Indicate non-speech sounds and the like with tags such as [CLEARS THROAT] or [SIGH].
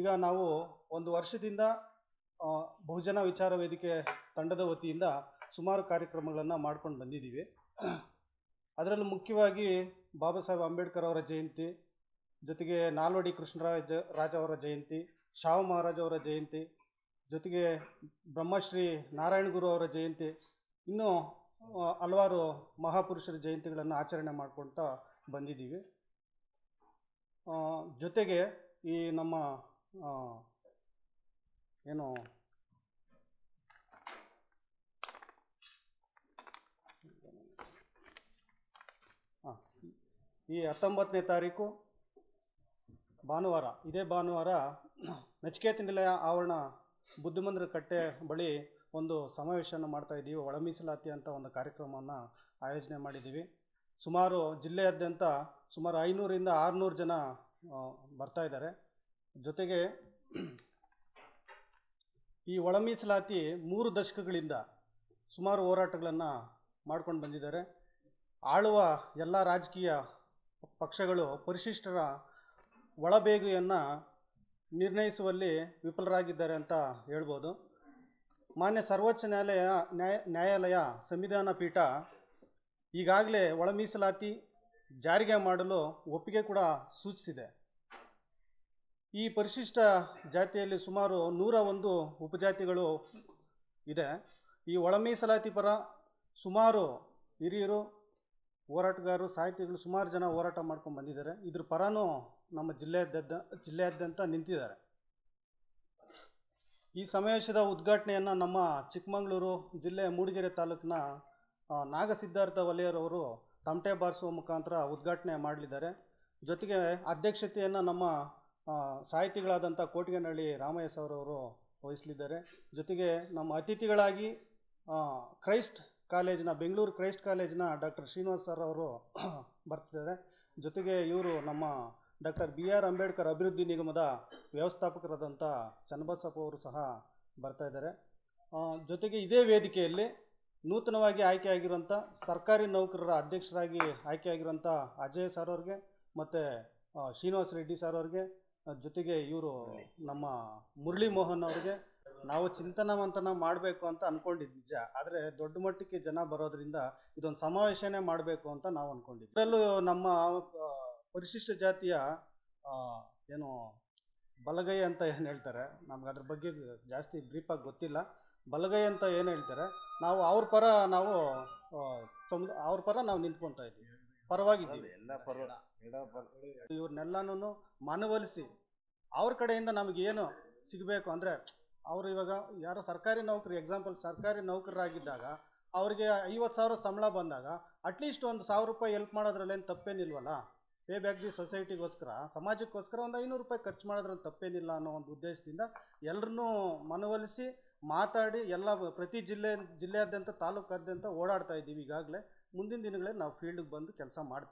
ಈಗ ನಾವು ಒಂದು ವರ್ಷದಿಂದ ಬಹುಜನ ವಿಚಾರ ವೇದಿಕೆ ತಂಡದ ವತಿಯಿಂದ ಸುಮಾರು ಕಾರ್ಯಕ್ರಮಗಳನ್ನು ಮಾಡ್ಕೊಂಡು ಬಂದಿದ್ದೀವಿ. ಅದರಲ್ಲೂ ಮುಖ್ಯವಾಗಿ ಬಾಬಾ ಸಾಹೇಬ್ ಅಂಬೇಡ್ಕರ್ ಅವರ ಜಯಂತಿ, ಜೊತೆಗೆ ನಾಲ್ವಡಿ ಕೃಷ್ಣರಾಜ, ರಾಜ ಅವರ ಜಯಂತಿ, ಶಾಹು ಮಹಾರಾಜ ಅವರ ಜಯಂತಿ, ಜೊತೆಗೆ ಬ್ರಹ್ಮಶ್ರೀ ನಾರಾಯಣ ಗುರು ಅವರ ಜಯಂತಿ, ಇನ್ನೂ ಹಲವಾರು ಮಹಾಪುರುಷರ ಜಯಂತಿಗಳನ್ನು ಆಚರಣೆ ಮಾಡ್ಕೊಳ್ತಾ ಬಂದಿದ್ದೀವಿ. ಜೊತೆಗೆ ಈ ನಮ್ಮ ಏನು? ಈ ಹತ್ತೊಂಬತ್ತನೇ ತಾರೀಕು ಭಾನುವಾರ, ಇದೇ ಭಾನುವಾರ ನಚಿಕೇತ ನಿಲಯ ಆವರಣ ಬುದ್ಧಿಮಂದಿರ ಕಟ್ಟೆ ಬಳಿ ಒಂದು ಸಮಾವೇಶವನ್ನು ಮಾಡ್ತಾ ಇದ್ದೀವಿ. ಒಳ ಅಂತ ಒಂದು ಕಾರ್ಯಕ್ರಮವನ್ನು ಆಯೋಜನೆ ಮಾಡಿದ್ದೀವಿ. ಸುಮಾರು ಜಿಲ್ಲೆಯಾದ್ಯಂತ ಸುಮಾರು ಐನೂರಿಂದ ಆರುನೂರು ಜನ ಬರ್ತಾ ಇದ್ದಾರೆ. ಜೊತೆಗೆ ಈ ಒಳ ಮೀಸಲಾತಿ ಮೂರು ದಶಕಗಳಿಂದ ಸುಮಾರು ಹೋರಾಟಗಳನ್ನು ಮಾಡ್ಕೊಂಡು ಬಂದಿದ್ದಾರೆ. ಆಳುವ ಎಲ್ಲ ರಾಜಕೀಯ ಪಕ್ಷಗಳು ಪರಿಶಿಷ್ಟರ ಒಳಬೇಗುಯನ್ನು ನಿರ್ಣಯಿಸುವಲ್ಲಿ ವಿಫಲರಾಗಿದ್ದಾರೆ ಅಂತ ಹೇಳ್ಬೋದು. ಮಾನ್ಯ ಸರ್ವೋಚ್ಚ ನ್ಯಾಯಾಲಯ, ನ್ಯಾಯ, ನ್ಯಾಯಾಲಯ ಸಂವಿಧಾನ ಪೀಠ ಈಗಾಗಲೇ ಒಳ ಮೀಸಲಾತಿ ಜಾರಿಗೆ ಮಾಡಲು ಒಪ್ಪಿಗೆ ಕೂಡ ಸೂಚಿಸಿದೆ. ಈ ಪರಿಶಿಷ್ಟ ಜಾತಿಯಲ್ಲಿ ಸುಮಾರು ನೂರ ಒಂದು ಉಪಜಾತಿಗಳು ಇದೆ. ಈ ಒಳ ಮೀಸಲಾತಿ ಪರ ಸುಮಾರು ಹಿರಿಯರು, ಹೋರಾಟಗಾರರು, ಸಾಹಿತಿಗಳು ಸುಮಾರು ಜನ ಹೋರಾಟ ಮಾಡ್ಕೊಂಡು ಬಂದಿದ್ದಾರೆ. ಇದ್ರ ಪರನೂ ನಮ್ಮ ಜಿಲ್ಲೆಯಾದ್ಯಂತ ಜಿಲ್ಲೆಯಾದ್ಯಂತ ನಿಂತಿದ್ದಾರೆ. ಈ ಸಮಾವೇಶದ ಉದ್ಘಾಟನೆಯನ್ನು ನಮ್ಮ ಚಿಕ್ಕಮಗಳೂರು ಜಿಲ್ಲೆ ಮೂಡಿಗೆರೆ ತಾಲೂಕಿನ ನಾಗಸಿದ್ಧಾರ್ಥ ವಲಯರವರು ತಮಟೆ ಬಾರಿಸುವ ಮುಖಾಂತರ ಉದ್ಘಾಟನೆ ಮಾಡಲಿದ್ದಾರೆ. ಜೊತೆಗೆ ಅಧ್ಯಕ್ಷತೆಯನ್ನು ನಮ್ಮ ಸಾಹಿತಿಗಳಾದಂಥ ಕೋಟಿಗೆನಹಳ್ಳಿ ರಾಮಯ್ಯ ಸರ್ ಅವರು ವಹಿಸಲಿದ್ದಾರೆ. ಜೊತೆಗೆ ನಮ್ಮ ಅತಿಥಿಗಳಾಗಿ ಕ್ರೈಸ್ಟ್ ಕಾಲೇಜಿನ, ಬೆಂಗಳೂರು ಕ್ರೈಸ್ಟ್ ಕಾಲೇಜಿನ ಡಾಕ್ಟರ್ ಶ್ರೀನಿವಾಸ್ ಸರ್ ಅವರು [CLEARS THROAT] ಬರ್ತಿದ್ದಾರೆ. ಜೊತೆಗೆ ಇವರು ನಮ್ಮ ಡಾಕ್ಟರ್ ಬಿ ಆರ್ ಅಂಬೇಡ್ಕರ್ ಅಭಿವೃದ್ಧಿ ನಿಗಮದ ವ್ಯವಸ್ಥಾಪಕರಾದಂಥ ಚನ್ನಬಸಪ್ಪ ಅವರು ಸಹ ಬರ್ತಾ ಇದ್ದಾರೆ. ಜೊತೆಗೆ ಇದೇ ವೇದಿಕೆಯಲ್ಲಿ ನೂತನವಾಗಿ ಆಯ್ಕೆಯಾಗಿರುವಂಥ ಸರ್ಕಾರಿ ನೌಕರರ ಅಧ್ಯಕ್ಷರಾಗಿ ಆಯ್ಕೆಯಾಗಿರುವಂಥ ಅಜಯ್ ಸರ್ ಅವ್ರಿಗೆ, ಮತ್ತು ಶ್ರೀನಿವಾಸ್ ರೆಡ್ಡಿ ಸರ್ ಅವ್ರಿಗೆ ಜೊತೆಗೆ ಇವರು ನಮ್ಮ ಮುರಳಿ ಮೋಹನ್ ಅವರಿಗೆ ನಾವು ಚಿಂತನವಂತನ ಮಾಡಬೇಕು ಅಂತ ಅಂದ್ಕೊಂಡಿದ್ದು ನಿಜ. ಆದರೆ ದೊಡ್ಡ ಮಟ್ಟಕ್ಕೆ ಜನ ಬರೋದ್ರಿಂದ ಇದೊಂದು ಸಮಾವೇಶನೇ ಮಾಡಬೇಕು ಅಂತ ನಾವು ಅಂದ್ಕೊಂಡಿದ್ವಿ ಇದರಲ್ಲೂ ನಮ್ಮ ಪರಿಶಿಷ್ಟ ಜಾತಿಯ ಏನು ಬಲಗೈ ಅಂತ ಏನು ಹೇಳ್ತಾರೆ? ನಮ್ಗೆ ಅದ್ರ ಬಗ್ಗೆ ಜಾಸ್ತಿ ಬ್ರೀಫಾಗಿ ಗೊತ್ತಿಲ್ಲ. ಬಲಗೈ ಅಂತ ಏನು ಹೇಳ್ತಾರೆ? ನಾವು ಅವ್ರ ಪರ ನಾವು ಆ, ಅವ್ರ ಪರ ನಾವು ನಿಂತ್ಕೊತಾ ಇದ್ದೀವಿ ಪರವಾಗಿದ್ದೀವಿ. ಎಲ್ಲ ಇವ್ರನ್ನೆಲ್ಲನೂ ಮನವೊಲಿಸಿ. ಅವ್ರ ಕಡೆಯಿಂದ ನಮಗೇನು ಸಿಗಬೇಕು ಅಂದರೆ ಅವರು ಇವಾಗ ಯಾರೋ ಸರ್ಕಾರಿ ನೌಕರಿ ಎಕ್ಸಾಂಪಲ್ ಸರ್ಕಾರಿ ನೌಕರರಾಗಿದ್ದಾಗ ಅವ್ರಿಗೆ ಐವತ್ತು ಸಾವಿರ ಸಂಬಳ ಬಂದಾಗ ಅಟ್ಲೀಸ್ಟ್ ಒಂದು ಸಾವಿರ ರೂಪಾಯಿ ಹೆಲ್ಪ್ ಮಾಡೋದ್ರಲ್ಲೇನು ತಪ್ಪೇನಿಲ್ವಲ್ಲ? ಪೇ ಬ್ಯಾಕ್ ದಿ ಸೊಸೈಟಿಗೋಸ್ಕರ ಸಮಾಜಕ್ಕೋಸ್ಕರ ಒಂದು ಐನೂರು ರೂಪಾಯಿ ಖರ್ಚು ಮಾಡೋದ್ರಲ್ಲಿ ತಪ್ಪೇನಿಲ್ಲ ಅನ್ನೋ ಒಂದು ಉದ್ದೇಶದಿಂದ ಎಲ್ಲರನ್ನೂ ಮನವೊಲಿಸಿ ಮಾತಾಡಿ ಎಲ್ಲ ಪ್ರತಿ ಜಿಲ್ಲೆ ಜಿಲ್ಲೆಯಾದ್ಯಂತ ತಾಲೂಕಾದ್ಯಂತ ಓಡಾಡ್ತಾ ಇದ್ದೀವಿ ಈಗಾಗಲೇ. ಮುಂದಿನ ದಿನಗಳಲ್ಲಿ ನಾವು ಫೀಲ್ಡ್ಗೆ ಬಂದು ಕೆಲಸ ಮಾಡ್ತೀವಿ.